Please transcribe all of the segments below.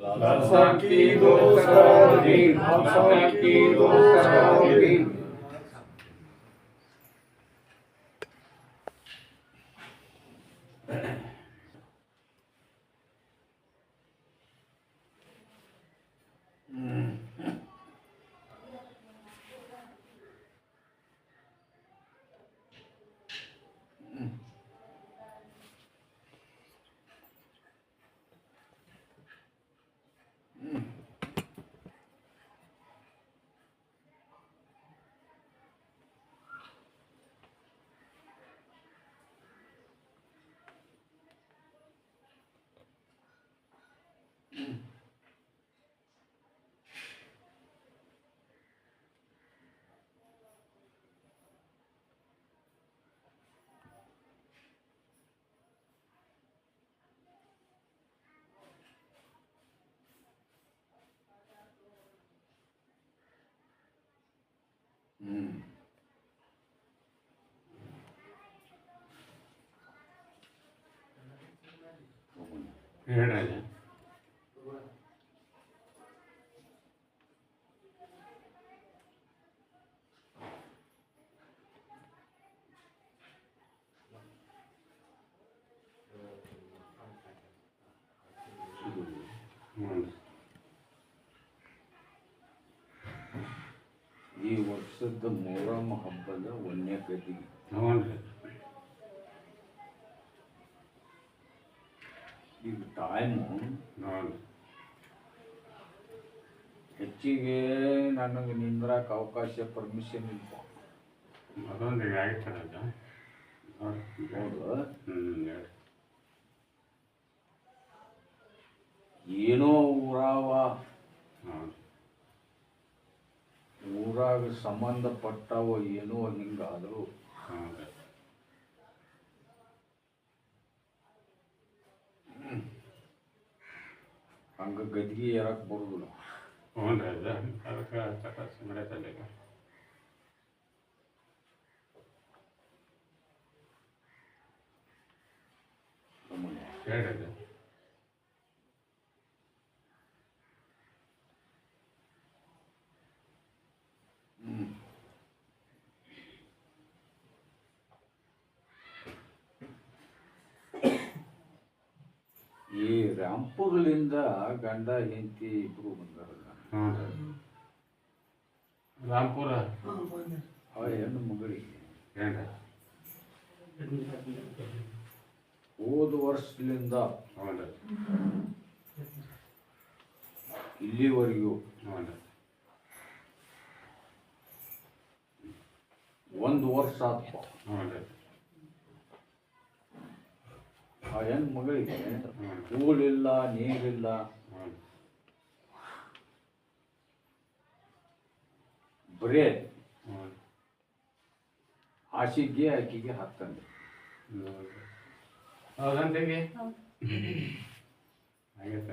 Lansaki dosa din, lansaki dosa din. Very 样 ಈ ವರ್ಷದ ಮೊಹರಂ ಹಬ್ಬದ ಒಂದನೇ ಕಟ್ಟಿಗೆ ಹ್ಞೂ ಈಗ ಟೈಮು ಹ್ಞೂ ಹೆಚ್ಚಿಗೆ ನನಗೆ ನಿಂದ್ರಕ್ಕೆ ಅವಕಾಶ ಪರ್ಮಿಷನ್ ಇಲ್ಲ ಅದೊಂದು ರಾಜ ಹೌದು? ಹ್ಞೂ ಏನೋ ಊರಾವ. ಊರಾಗ ಸಂಬಂಧಪಟ್ಟವ ಏನೋ ಹಿಂಗಾದ್ರು ಹಂಗ ಗದ್ಗಿ ಏರಕ್ ಬರುದಿಲ್ಲ. ಹ್ಞೂ ಅದಕ್ಕೆ ಈಗ ರಾಂಪುರ್ಲಿಂದ ಗಂಡ ಹೆಂಡತಿ ಇಬ್ರು ಬಂದಾರಲ್ಲ. ರಾಮ್ಪುರ. ಅವ ಹೆಣ್ಣು ಮಗಳಿಗೆ ಹೋದ ವರ್ಷದಿಂದ ಇಲ್ಲಿವರೆಗೂ ಒಂದು ವರ್ಷ ಆತ್ಪ ಹ್ಞೂ ರೀ ಆ ಹೆಣ್ಣು ಮಗಳಿಗೆ ಹೂಳಿಲ್ಲ ಕೂಲಿಲ್ಲ ನೀರಿಲ್ಲ. ಬರೇ ಹಾಸಿಗೆ ಆಕಿಗೆ ಹಾಕ್ತಂದೆ. ಹೌದಂತಂಗೆ?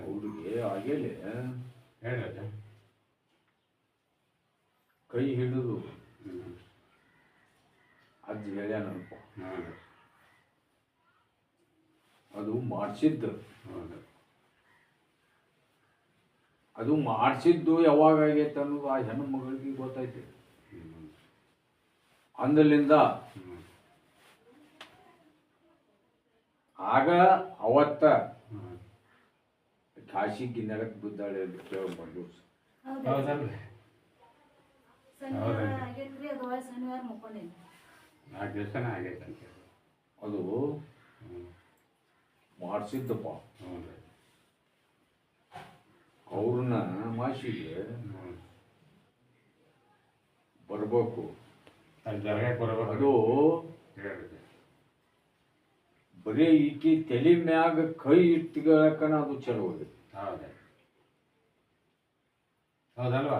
ಹುಡುಗಿ ಆಗೇಲೆ ಕೈ ಹಿಡಿದು ಅಜ್ಜಿ ಹೇಳ್ಯಾನಪ್ಪ ಅದು ಮಾಡಿಸಿದ್ದು ಅದು ಮಾಡಿಸಿದ್ದು ಯಾವಾಗ ಆಗೈತೆ ಅನ್ನೋದು ಆ ಹೆಣ್ಣು ಮಗಳಿಗೆ ಗೊತ್ತೈತಿ. ಅಂದಲಿಂದ ಆಗ ಅವತ್ತ ಕಾಶಿ ಕಾಶಿಗೆ ನೆಲಕ್ಕೆ ಬಿದ್ದಾಳೆ ಅಂತ ನಾಲ್ಕು ದಿವಸನ ಆಗೈತೆ ಅಂತ ಅದು ಮಾಡಿಸಿದ್ದಪ್ಪ. ಹ್ಞೂ ರೀ ಅವ್ರನ್ನ ಮಾಸಿಗೆ ಬರಬೇಕು. ಅದು ಬರೀ ಈಕಿ ತಲೆ ಮ್ಯಾಗ ಕೈ ಇಟ್ಕೊಳಕನ ಅದು ಚಲೋ ಇದೆ. ಹೌದು ಹೌದಲ್ವಾ?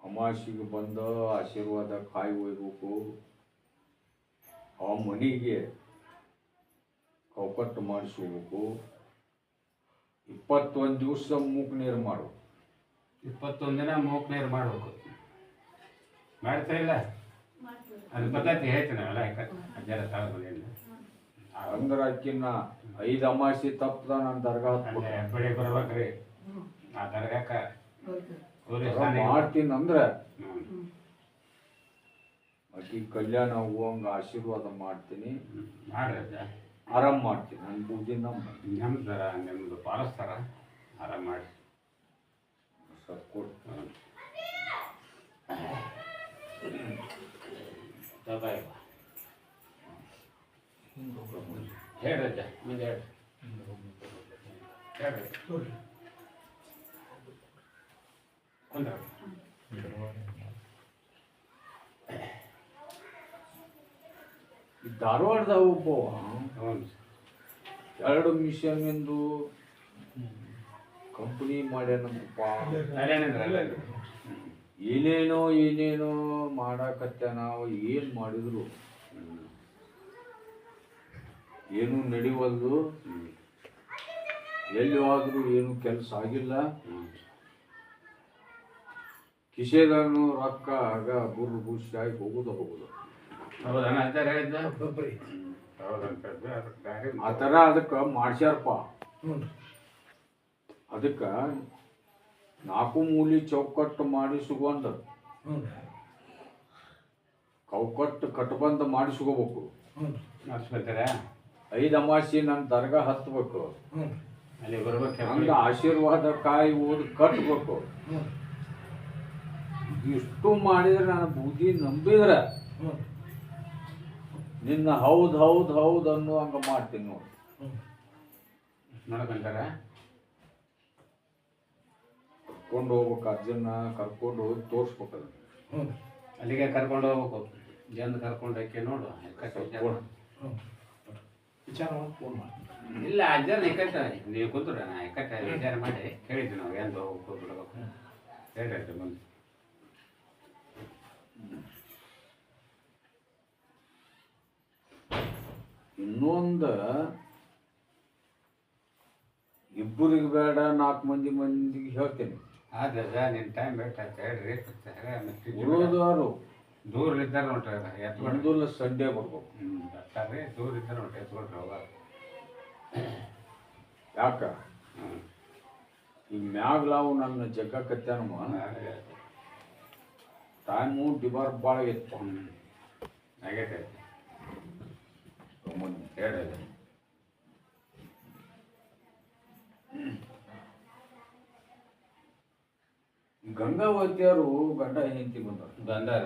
ಅಮಾಸಿಗೆ ಬಂದ ಆಶೀರ್ವಾದ ಕಾಯಿ ಒಯ್ಬೇಕು ಆ ಮನೆಗೆ ಕೌಕಟ್ಟು ಮಾಡಿಸ್ಕೋಬೇಕು. ಇಪ್ಪತ್ತೊಂದು ದಿವಸ ಮೂಕ್ ನೀರು ಮಾಡು. ಇಪ್ಪತ್ತೊಂದು ದಿನ ಮೂಕ್ ನೀರು ಮಾಡ್ಬೇಕು. ಮಾಡ್ತಾ ಇಲ್ಲ? ಅದು ಪದ್ಧತಿ ಹೇಳ್ತೀನಿ ಅಲ್ಲ ಯಾಕೆ ಅಜ್ಜರ ತಾಳ ಅಂದ್ರೆ ಅಕ್ಕಿನ ಐದು ಅಮಾಸಿ ತಪ್ಪದ ನಾನು ದರ್ಗಾ ಬರ್ಬೇಕ್ರಿ ಆ ದರ್ಗಾಕ ಮಾಡ್ತೀನಿ ಅಂದ್ರೆ ಅಕ್ಕಿ ಕಲ್ಯಾಣ ಹೋಗಂಗ ಆಶೀರ್ವಾದ ಮಾಡ್ತೀನಿ. ಮಾಡ್ರಿ ಆರಾಮ್ ಮಾಡ್ತೀನಿ ನನ್ನ ಬುದ್ಧಿ ನಮ್ಮ. ನೆಮ್ಮದರ ಪಾಲಸ್ತಾರ ಪಾಲಿಸ್ತಾರ ಆರಾಮ್ ಮಾಡಿ ಸ್ವಲ್ಪ ಕೊಟ್ಟು ಹೇಳ್ರಿ ಅಜ್ಜ ಮುಂದೆ ಹೇಳ್ರಿ. ಹೇಳ್ರಿ ಕುಂದ್ರ ಈ ಒಬ್ಬ ಒಬ್ಬವ ಮಿಷನ್ ಎರಡು ಮಿಷನ್ನಿಂದು ಕಂಪನಿ ಮಾಡ್ಯಾನಂತಪ್ಪ. ಅಲ್ಲೇನ್ರಿ ಏನೇನೋ ಏನೇನೋ ಮಾಡಾಕತ್ತ ನಾವು ಏನ್ ಮಾಡಿದ್ರು? ಏನು ನಡೆಯುವಲ್ದು ಎಲ್ಲಿ ಹೋದರೂ ಏನು ಕೆಲಸ ಆಗಿಲ್ಲ? ಹ್ಞೂ ಕಿಶೆದಾನು ರೊಕ್ಕ ಆಗ ಬುರ್ರು ಖುಷಿಯಾಗಿ ಹೋಗುದು ಹೋಗುದು. ಹೌದಾ? ಅಂತಾರೆ ಹೇಳಿದ್ದ? ಹೌದಂತ ದಾರಿ ಆ ಥರ ಅದಕ್ಕೆ ಮಾಡ್ಸ್ಯಾರಪ್ಪ. ಅದಕ್ಕೆ ನಾಲ್ಕು ಮೂಲಿ ಚೌಕಟ್ಟು ಮಾಡಿಸ್ಕೊಂಡ ಚೌಕಟ್ಟು ಕಟ್ಬಂದ ಮಾಡಿಸ್ಕೋಬೇಕು ಮಾಡಿಸ್ಕೊತಾರ? ಐದು ಅಮಾಸಿ ನನ್ನ ದರ್ಗಾ ಹತ್ಬೇಕು. ಅಲ್ಲಿ ಬರ್ಬೇಕು ಹಂಗ ಆಶೀರ್ವಾದ ಕಾಯಿ ಓದ್ ಕಟ್ಬೇಕು. ಇಷ್ಟು ಮಾಡಿದ್ರೆ ನನ್ನ ಬುದ್ಧಿ ನಂಬಿದ್ರೆ ನಿನ್ನ ಹೌದ್ ಹೌದ್ ಹೌದು ಅನ್ನೋ ಹಂಗ ಮಾಡ್ತೀನಿ ನೋಡಿ. ನೋಡಕಂತಾರ? ಕರ್ಕೊಂಡು ಹೋಗ್ಬೇಕು ಅಜ್ಜನ್ನ ಕರ್ಕೊಂಡು ಹೋಗಿ ತೋರ್ಸ್ಬೇಕಲ್ಲ ಅಲ್ಲಿಗೆ ಕರ್ಕೊಂಡು ಹೋಗ್ಬೇಕು. ಜನ ಕರ್ಕೊಂಡು ಹಾಕಿ ನೋಡು ವಿಚಾರ. ಫೋನ್ ಮಾಡಿ. ಇಲ್ಲ ಅಜ್ಜನ ಎಕ್ಕಟ್ಟ ನೀವು ಕೂತ್ರ ನಾ ಎಕ್ಕಟ್ಟ ವಿಚಾರ ಮಾಡಿ. ಹೇಳಿದ್ವಿ ನಾವು ಎಂದು ಹೋಗ್ಬೇಕು ಬಿಡ್ಬೇಕು. ಹೇಳ್ರಿ ಮುಂದೆ ಇನ್ನೊಂದು ಇಬ್ಬರಿಗೆ ಬೇಡ ನಾಲ್ಕು ಮಂದಿ ಮಂದಿಗೆ ಹೇಳ್ತೇನೆ. ಆದ್ರೆ ನಿನ್ನ ಟೈಮ್ ಬೇಕಾಯ್ತು ಹೇಳ್ರಿ ಉಳಿದವರು ದೂರ ಇದ್ದಾರೆ ನೋಡ್ರಿ ಎತ್ಕೊಂಡು ಒಂದಲ್ಲ ಸಂಡೇ ಬರ್ಬೇಕು. ಹ್ಞೂ ಬರ್ತಾರೆ ದೂರ ಇದ್ದಾರೆ ನೋಡ್ರಿ ಎತ್ಕೊಂಡ್ರೆ ಹೋಗ ಯಾಕ? ಈ ಮ್ಯಾಗ್ಲಾವು ನನ್ನ ಜಗ್ಗ ಕತ್ಯಾನಮ್ಮ ಟೈಮು ಡಿಬಾರ್ ಭಾಳ ಇತ್ತು ಹ್ಞೂ ಆಗೈತೆ. ಅಜ್ಜ ಗಂಗಾವತಿಯರು ಗಂಡ ಹೆಂಡತಿ ಬಂದರು ಬಂದಾರ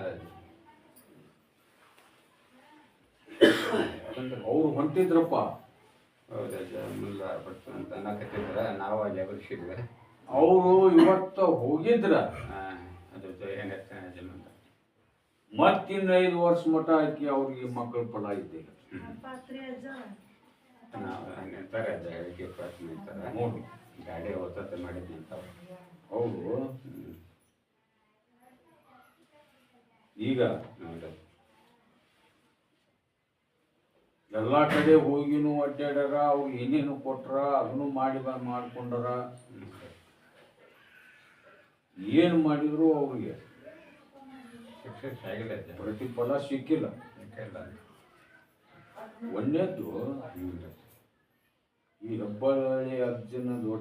ಅವ್ರು ಹೊಂಟಿದ್ರಪ್ಪ. ಅಂತ ಅನ್ನಕತ್ತಿದ್ರ ನಾವು ಅಲ್ಲಿ ಎಬರಿಸಿದ್ವಿ ಅವರು ಇವತ್ತ ಹೋಗಿದ್ರ. ಅದು ಹೆಂಗತ್ತೆ ಜನ ಮತ್ತಿಂದ ಐದು ವರ್ಷ ಮಟ್ಟ ಹಾಕಿ ಅವ್ರಿಗೆ ಮಕ್ಕಳ ಫಲ ಇದ್ದಿಲ್ಲ ನಾವು ನಿಂತಾರೆ ಹೇಳಿಕೆ ಪ್ರಶ್ನೆ ನಿಂತಾರೆ ಗಾಡಿ ಒತ್ತತೆ ಮಾಡಿದ್ವಿ ಅಂತ ಅವರು ಈಗ ಎಲ್ಲ ಎಲ್ಲಾ ಕಡೆ ಹೋಗಿನೂ ಅಡ್ಡಾಡ್ಯಾರ ಅವ್ರು ಏನೇನು ಕೊಟ್ರ ಅದನ್ನು ಮಾಡಿ ಬಂದು ಮಾಡ್ಕೊಂಡಾರ. ಏನು ಮಾಡಿದ್ರು ಅವ್ರಿಗೆ? ಪ್ರತಿಫಲ ಸಿಕ್ಕಿಲ್ಲ. ಸಿಕ್ಕಿಲ್ಲ. ಒಂದೇದ್ದು. ಈ ಹೆಬ್ಬಳ್ಳಿ ಅರ್ಜುನ ದೊಡ್ಡ